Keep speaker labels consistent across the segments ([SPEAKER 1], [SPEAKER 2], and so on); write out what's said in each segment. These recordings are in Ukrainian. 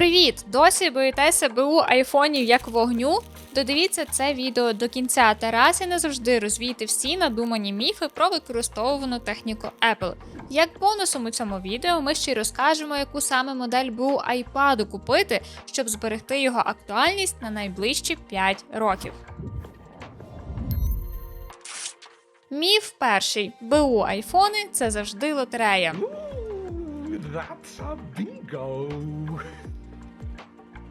[SPEAKER 1] Привіт! Досі боїтеся БУ айфонів як вогню? Додивіться це відео до кінця та раз і не завжди розвійте всі надумані міфи про використовувану техніку Apple. Як бонусом у цьому відео ми ще й розкажемо, яку саме модель БУ iPad купити, щоб зберегти його актуальність на найближчі 5 років. Міф перший: БУ айфони це завжди лотерея.
[SPEAKER 2] Ooh, that's a bingo.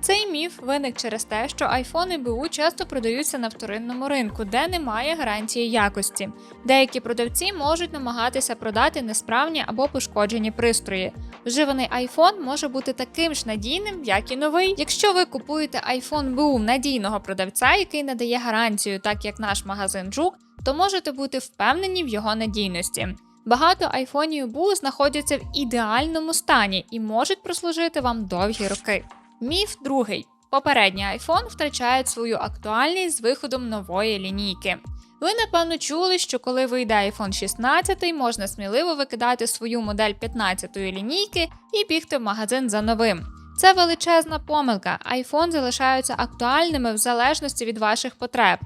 [SPEAKER 1] Цей міф виник через те, що айфони БУ часто продаються на вторинному ринку, де немає гарантії якості. Деякі продавці можуть намагатися продати несправні або пошкоджені пристрої. Вживаний iPhone може бути таким ж надійним, як і новий. Якщо ви купуєте iPhone БУ надійного продавця, який надає гарантію, так як наш магазин Жук, то можете бути впевнені в його надійності. Багато айфонів БУ знаходяться в ідеальному стані і можуть прослужити вам довгі роки. Міф другий: попередні iPhone втрачають свою актуальність з виходом нової лінійки. Ви напевно чули, що коли вийде iPhone 16, можна сміливо викидати свою модель 15-ї лінійки і бігти в магазин за новим. Це величезна помилка. iPhone залишаються актуальними в залежності від ваших потреб.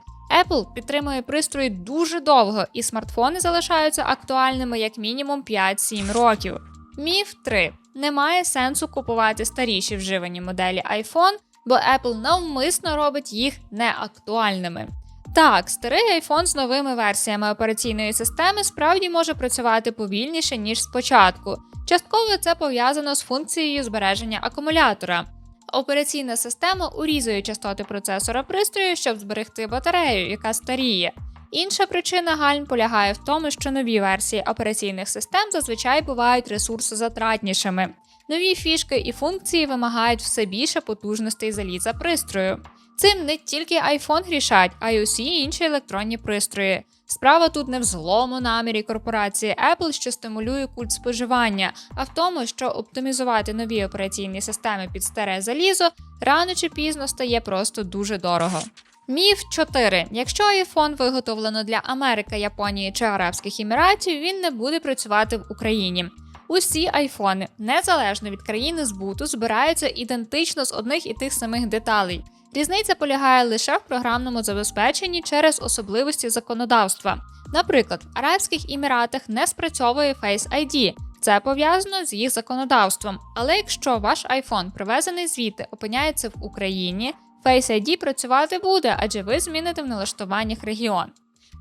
[SPEAKER 1] Apple підтримує пристрої дуже довго, і смартфони залишаються актуальними як мінімум 5-7 років. Міф 3. Немає сенсу купувати старіші вживані моделі iPhone, бо Apple навмисно робить їх неактуальними. Так, старий iPhone з новими версіями операційної системи справді може працювати повільніше, ніж спочатку. Частково це пов'язано з функцією збереження акумулятора. Операційна система урізує частоти процесора пристрою, щоб зберегти батарею, яка старіє. Інша причина гальм полягає в тому, що нові версії операційних систем зазвичай бувають ресурсозатратнішими. Нові фішки і функції вимагають все більше потужностей заліза пристрою. Цим не тільки iPhone грішать, а й усі інші електронні пристрої. Справа тут не в злому намірі корпорації Apple, що стимулює культ споживання, а в тому, що оптимізувати нові операційні системи під старе залізо рано чи пізно стає просто дуже дорого. Міф 4. Якщо iPhone виготовлено для Америки, Японії чи Арабських Еміратів, він не буде працювати в Україні. Усі айфони, незалежно від країни збуту, збираються ідентично з одних і тих самих деталей. Різниця полягає лише в програмному забезпеченні через особливості законодавства. Наприклад, в Арабських Еміратах не спрацьовує Face ID. Це пов'язано з їх законодавством. Але якщо ваш iPhone, привезений звідти, опиняється в Україні, Face ID працювати буде, адже ви зміните в налаштуваннях регіон.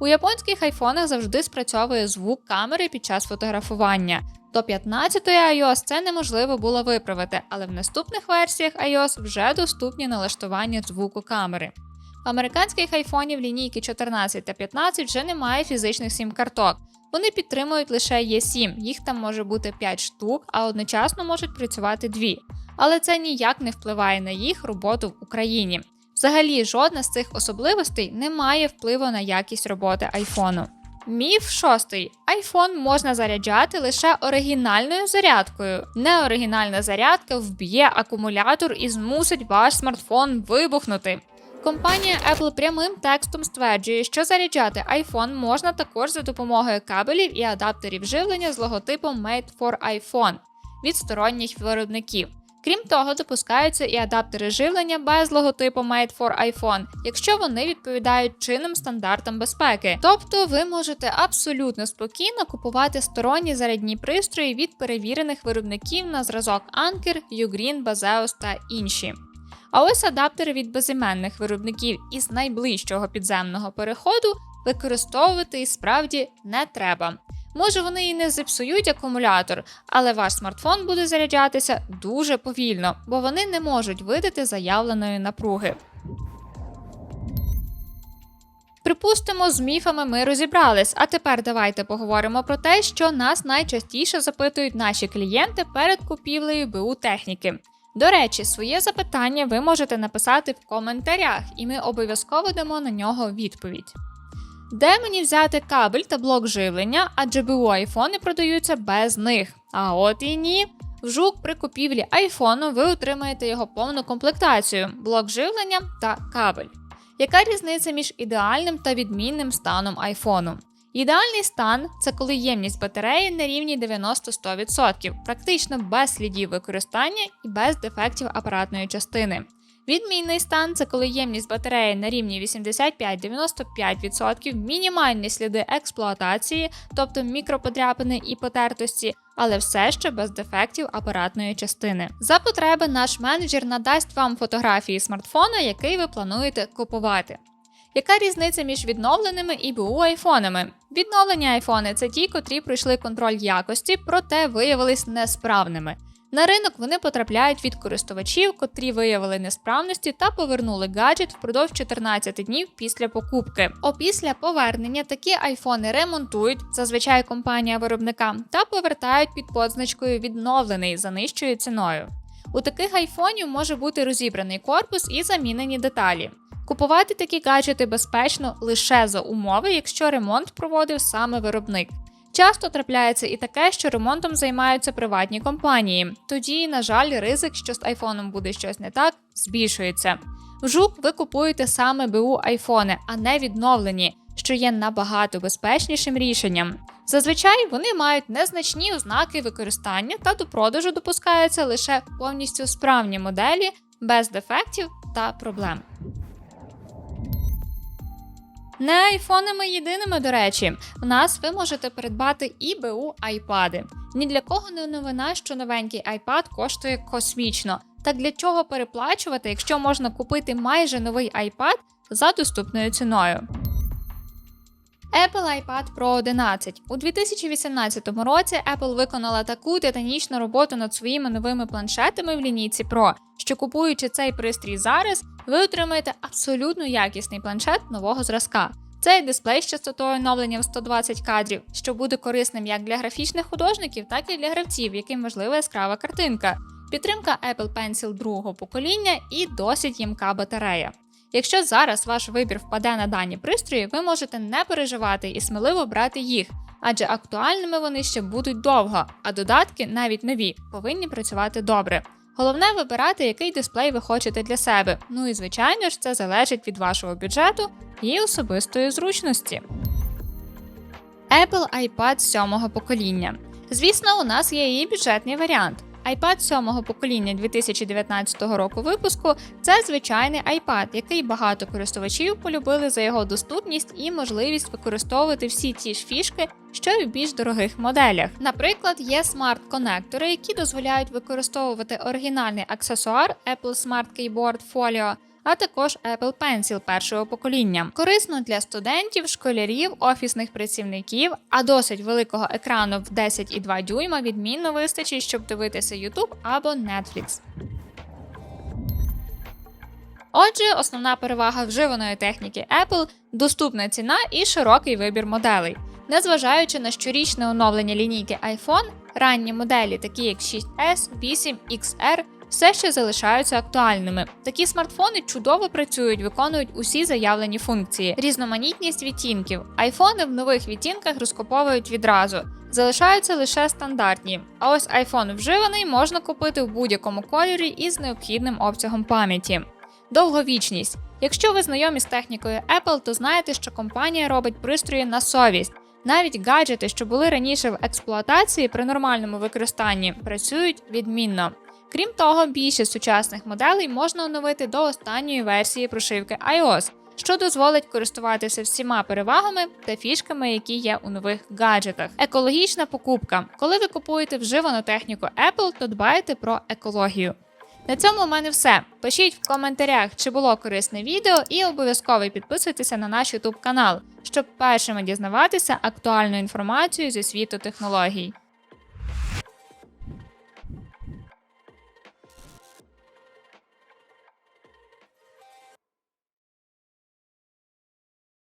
[SPEAKER 1] У японських айфонах завжди спрацьовує звук камери під час фотографування. До 15-ї iOS це неможливо було виправити, але в наступних версіях iOS вже доступні налаштування звуку камери. В американських айфонів лінійки 14 та 15 вже немає фізичних сім-карток. Вони підтримують лише E7, їх там може бути 5 штук, а одночасно можуть працювати дві. Але це ніяк не впливає на їх роботу в Україні. Взагалі, жодна з цих особливостей не має впливу на якість роботи айфону. Міф шостий: iPhone можна заряджати лише оригінальною зарядкою. Неоригінальна зарядка вб'є акумулятор і змусить ваш смартфон вибухнути. Компанія Apple прямим текстом стверджує, що заряджати iPhone можна також за допомогою кабелів і адаптерів живлення з логотипом Made for iPhone від сторонніх виробників. Крім того, допускаються і адаптери живлення без логотипу Made for iPhone, якщо вони відповідають чинним стандартам безпеки. Тобто ви можете абсолютно спокійно купувати сторонні зарядні пристрої від перевірених виробників на зразок Anker, Ugreen, Baseus та інші. А ось адаптери від безіменних виробників із найближчого підземного переходу використовувати і справді не треба. Може, вони і не зіпсують акумулятор, але ваш смартфон буде заряджатися дуже повільно, бо вони не можуть видати заявленої напруги. Припустимо, з міфами ми розібрались, а тепер давайте поговоримо про те, що нас найчастіше запитують наші клієнти перед купівлею БУ техніки. До речі, своє запитання ви можете написати в коментарях, і ми обов'язково дамо на нього відповідь. Де мені взяти кабель та блок живлення, адже БУ айфони продаються без них. А от і ні. В жук при купівлі айфону ви отримаєте його повну комплектацію, блок живлення та кабель. Яка різниця між ідеальним та відмінним станом айфону? Ідеальний стан це коли ємність батареї на рівні 90-100%, практично без слідів використання і без дефектів апаратної частини. Відмінний стан це коли ємність батареї на рівні 85-95%, мінімальні сліди експлуатації, тобто мікроподряпини і потертості, але все ще без дефектів апаратної частини. За потреби наш менеджер надасть вам фотографії смартфона, який ви плануєте купувати. Яка різниця між відновленими і БУ айфонами? Відновлені айфони це ті, котрі пройшли контроль якості, проте виявились несправними. На ринок вони потрапляють від користувачів, котрі виявили несправності та повернули гаджет впродовж 14 днів після покупки. Опісля повернення такі айфони ремонтують, зазвичай компанія виробника, та повертають під позначкою відновлений за нижчою ціною. У таких айфонів може бути розібраний корпус і замінені деталі. Купувати такі гаджети безпечно лише за умови, якщо ремонт проводив саме виробник. Часто трапляється і таке, що ремонтом займаються приватні компанії. Тоді, на жаль, ризик, що з айфоном буде щось не так, збільшується. В жук ви купуєте саме БУ айфони, а не відновлені, що є набагато безпечнішим рішенням. Зазвичай вони мають незначні ознаки використання та до продажу допускаються лише повністю справні моделі без дефектів та проблем. Не айфонами єдиними, до речі, в нас ви можете придбати і БУ айпади. Ні для кого не новина, що новенький айпад коштує космічно. Так для чого переплачувати, якщо можна купити майже новий айпад за доступною ціною? Apple iPad Pro 11. У 2018 році Apple виконала таку титанічну роботу над своїми новими планшетами в лінійці Pro, що купуючи цей пристрій зараз, ви отримаєте абсолютно якісний планшет нового зразка. Це дисплей з частотою оновлення в 120 кадрів, що буде корисним як для графічних художників, так і для гравців, яким важлива яскрава картинка. Підтримка Apple Pencil другого покоління і досить ємка батарея. Якщо зараз ваш вибір впаде на дані пристрої, ви можете не переживати і сміливо брати їх, адже актуальними вони ще будуть довго, а додатки, навіть нові, повинні працювати добре. Головне вибирати, який дисплей ви хочете для себе. Ну і звичайно ж, це залежить від вашого бюджету і особистої зручності. Apple iPad 7 покоління. Звісно, у нас є і бюджетний варіант. iPad 7 покоління 2019 року випуску це звичайний iPad, який багато користувачів полюбили за його доступність і можливість використовувати всі ті ж фішки, що й в більш дорогих моделях. Наприклад, є смарт-конектори, які дозволяють використовувати оригінальний аксесуар Apple Smart Keyboard Folio, а також Apple Pencil першого покоління. Корисно для студентів, школярів, офісних працівників, а досить великого екрану в 10,2 дюйма відмінно вистачить, щоб дивитися YouTube або Netflix. Отже, основна перевага вживаної техніки Apple доступна ціна і широкий вибір моделей. Незважаючи на щорічне оновлення лінійки iPhone, ранні моделі, такі як 6S, 8, XR, все ще залишаються актуальними. Такі смартфони чудово працюють, виконують усі заявлені функції, різноманітність відтінків. Айфони в нових відтінках розкуповують відразу. Залишаються лише стандартні. А ось iPhone вживаний можна купити в будь-якому кольорі із необхідним обсягом пам'яті. Довговічність. Якщо ви знайомі з технікою Apple, то знаєте, що компанія робить пристрої на совість. Навіть гаджети, що були раніше в експлуатації при нормальному використанні, працюють відмінно. Крім того, більшість сучасних моделей можна оновити до останньої версії прошивки iOS, що дозволить користуватися всіма перевагами та фішками, які є у нових гаджетах. Екологічна покупка. Коли ви купуєте вживану техніку Apple, то дбайте про екологію. На цьому в мене все. Пишіть в коментарях, чи було корисне відео, і обов'язково підписуйтеся на наш YouTube канал, щоб першими дізнаватися актуальну інформацію зі світу технологій.